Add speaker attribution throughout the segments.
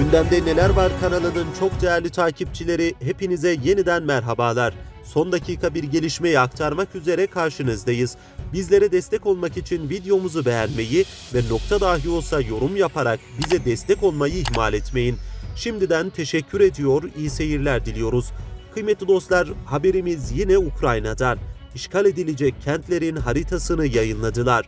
Speaker 1: Gündemde Neler Var kanalının çok değerli takipçileri hepinize yeniden merhabalar. Son dakika bir gelişmeyi aktarmak üzere karşınızdayız. Bizlere destek olmak için videomuzu beğenmeyi ve nokta dahi olsa yorum yaparak bize destek olmayı ihmal etmeyin. Şimdiden teşekkür ediyor, iyi seyirler diliyoruz. Kıymetli dostlar, haberimiz yine Ukrayna'dan. İşgal edilecek kentlerin haritasını yayınladılar.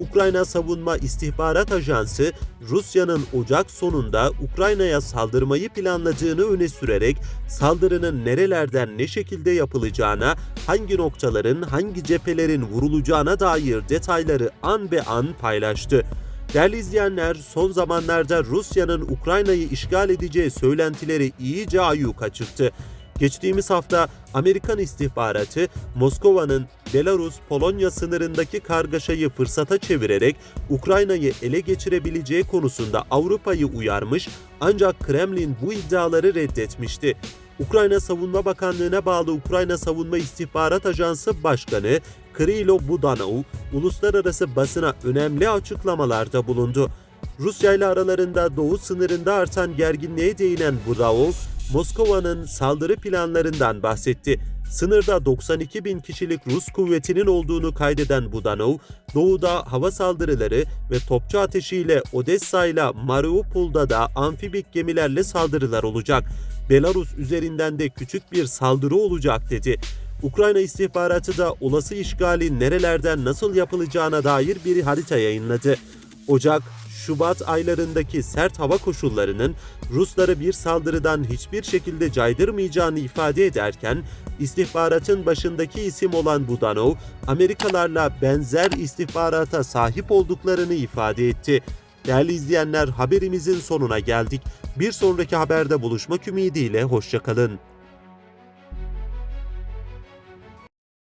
Speaker 1: Ukrayna Savunma İstihbarat Ajansı, Rusya'nın Ocak sonunda Ukrayna'ya saldırmayı planladığını öne sürerek saldırının nerelerden ne şekilde yapılacağına, hangi noktaların, hangi cephelerin vurulacağına dair detayları an be an paylaştı. Değerli izleyenler, son zamanlarda Rusya'nın Ukrayna'yı işgal edeceği söylentileri iyice ayyuka çıktı. Geçtiğimiz hafta Amerikan istihbaratı Moskova'nın Belarus-Polonya sınırındaki kargaşayı fırsata çevirerek Ukrayna'yı ele geçirebileceği konusunda Avrupa'yı uyarmış ancak Kremlin bu iddiaları reddetmişti. Ukrayna Savunma Bakanlığı'na bağlı Ukrayna Savunma İstihbarat Ajansı Başkanı Krilo Budanov, uluslararası basına önemli açıklamalarda bulundu. Rusya ile aralarında doğu sınırında artan gerginliğe değinen Budanov, Moskova'nın saldırı planlarından bahsetti. Sınırda 92 bin kişilik Rus kuvvetinin olduğunu kaydeden Budanov, doğuda hava saldırıları ve topçu ateşiyle Odessa ile Mariupol'da da amfibik gemilerle saldırılar olacak. Belarus üzerinden de küçük bir saldırı olacak dedi. Ukrayna istihbaratı da olası işgalin nerelerden nasıl yapılacağına dair bir harita yayınladı. Ocak, Şubat aylarındaki sert hava koşullarının Rusları bir saldırıdan hiçbir şekilde caydırmayacağını ifade ederken, istihbaratın başındaki isim olan Budanov, Amerikalarla benzer istihbarata sahip olduklarını ifade etti. Değerli izleyenler haberimizin sonuna geldik. Bir sonraki haberde buluşmak ümidiyle hoşçakalın.